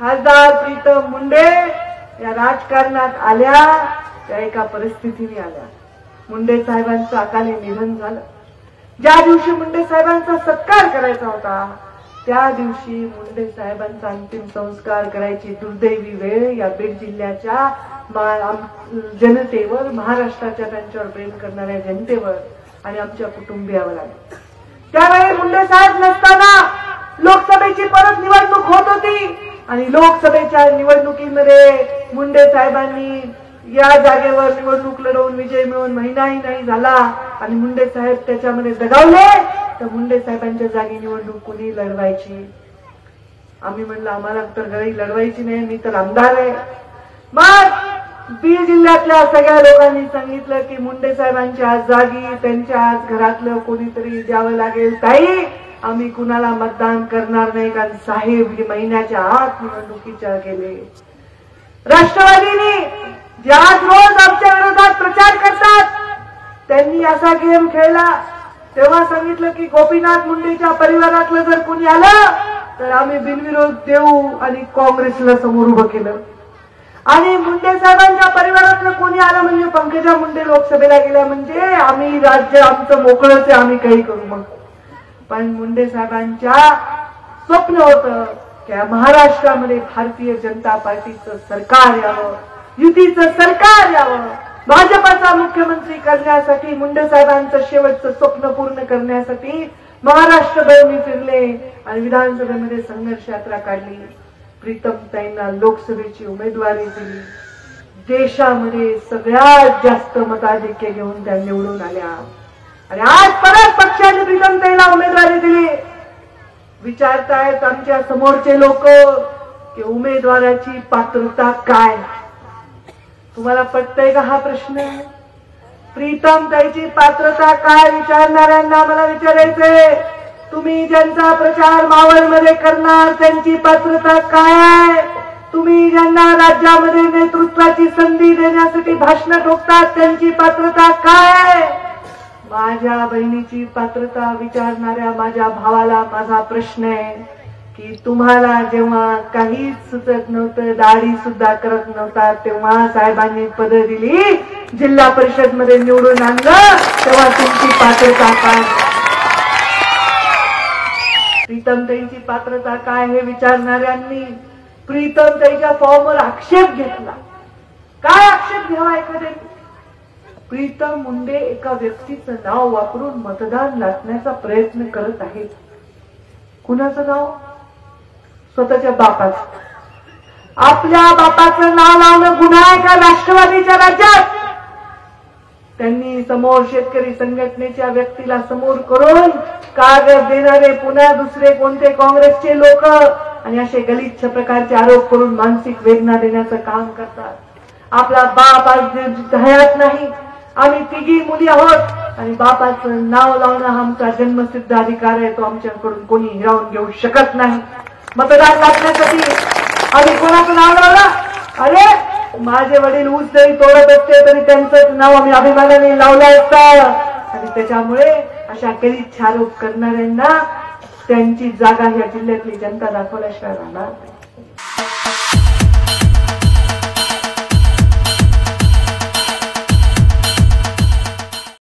खासदार प्रीतम मुंडे या राजकारणात आल्या त्या एका परिस्थितीने आल्या. मुंडे साहेबांचं अकाली निधन झालं. ज्या दिवशी मुंडे साहेबांचा सत्कार करायचा होता त्या दिवशी मुंडे साहेबांचा अंतिम संस्कार करायची दुर्दैवी वेळ या बीड जिल्ह्याच्या जनतेवर महाराष्ट्राच्या त्यांच्यावर प्रेम करणाऱ्या जनतेवर आणि आमच्या कुटुंबियावर आले. त्यावेळी मुंडे साहेब नसताना लोकसभेची परत निवडणूक होत होती. लोकसभेच्या निवडणुकीमध्ये मुंडे साहेबांनी या जागेवर निवडणूक लढवून विजय मिळवून महिनाही नाही झाला आणि मुंडे साहेब त्याच्यामध्ये दगावले तर मुंडे साहेबांच्या जागी निवडणूक कुणी लढवायची? आम्ही म्हणलं आम्हाला तर घरी लढवायची नाही मी तर आमदार आहे. मग बीड जिल्ह्यातल्या सगळ्या लोकांनी सांगितलं की मुंडे साहेबांच्या जागी त्यांच्या आज घरातलं कोणीतरी द्यावं लागेल ताई. आम्ही कुणाला मतदान करणार नाही कारण साहेब हे महिन्याच्या आत निवडणुकीच्या गेले. राष्ट्रवादीने जे आज रोज आमच्या विरोधात प्रचार करतात त्यांनी असा गेम खेळला. तेव्हा सांगितलं की गोपीनाथ मुंडेच्या परिवारातलं जर कुणी आलं तर आम्ही बिनविरोध देऊ आणि काँग्रेसला समोर उभं केलं. आणि मुंडे साहेबांच्या परिवारातलं कोणी आलं म्हणजे पंकजा मुंडे लोकसभेला गेल्या म्हणजे आम्ही राज्य आमचं मोकळंच आहे आम्ही काही करू मग. पण मुंडे साहेबांच्या स्वप्न होतं की महाराष्ट्रामध्ये भारतीय जनता पार्टीचं सरकार यावं युतीचं सरकार यावं. भाजपाचा मुख्यमंत्री करण्यासाठी मुंडे साहेबांचं शेवटचं स्वप्न पूर्ण करण्यासाठी महाराष्ट्रभर मी फिरले आणि विधानसभेमध्ये संघर्ष यात्रा काढली. प्रीतम ताईंना लोकसभेची उमेदवारी दिली. देशामध्ये सगळ्यात जास्त मताधिक्य घेऊन त्या निवडून आल्या. आणि आज परत पक्षाने प्रीतमताईला उमेदवारी दिली. विचारतायत आमच्या समोरचे लोक की उमेदवाराची पात्रता काय? तुम्हाला पटतंय का हा प्रश्न? प्रीतम ताईची पात्रता काय विचारणाऱ्यांना मला विचारायचंय. तुम्ही ज्यांचा प्रचार मावळमध्ये करणार त्यांची पात्रता काय? आहे तुम्ही ज्यांना राज्यामध्ये नेतृत्वाची संधी देण्यासाठी भाषण ठोकतात त्यांची पात्रता काय? आहे माझ्या बहिणीची पात्रता विचारणाऱ्या माझ्या भावाला माझा प्रश्न आहे की तुम्हाला जेव्हा काहीच सुचत नव्हतं दाढी सुद्धा करत नव्हता तेव्हा साहेबांनी पद दिली. जिल्हा परिषदमध्ये निवडून आणलं तेव्हा तुमची पात्रता काय? प्रीतमताईची पात्रता काय हे विचारणाऱ्यांनी प्रीतमताईच्या फॉर्मवर आक्षेप घेतला. काय आक्षेप घ्यावा एखाद्या प्रीतम मुंडे एका व्यक्तीचं नाव वापरून मतदान लाटण्याचा प्रयत्न करत आहेत. कुणाचं नाव? स्वतःच्या बापाचं. आपल्या बापाचं नाव लावणं गुन्हा आहे का राष्ट्रवादीच्या राज्यात? त्यांनी समोर शेतकरी संघटनेच्या व्यक्तीला समोर करून कागद देणारे पुन्हा दुसरे कोणते काँग्रेसचे लोक आणि असे गलिच्छ प्रकारचे आरोप करून मानसिक वेदना देण्याचं काम करतात. आपला बाप आज हयात नाही. आम्ही तिघी मुली आहोत. आणि बापाचं नाव लावणं हा आमचा जन्मसिद्ध अधिकार आहे. तो आमच्याकडून कोणी हिरावून घेऊ शकत नाही. मतदार लागण्यासाठी आम्ही कोणाचं नाव लावलं? अरे माझे वडील ऊस जरी तोडत असते तरी त्यांचं नाव आम्ही अभिमानाने लावलं असतं. आणि त्याच्यामुळे अशा गलिच्छ आरोप करणाऱ्यांना त्यांची जागा ह्या जिल्ह्यातली जनता दाखवल्याशिवाय राहणार नाही.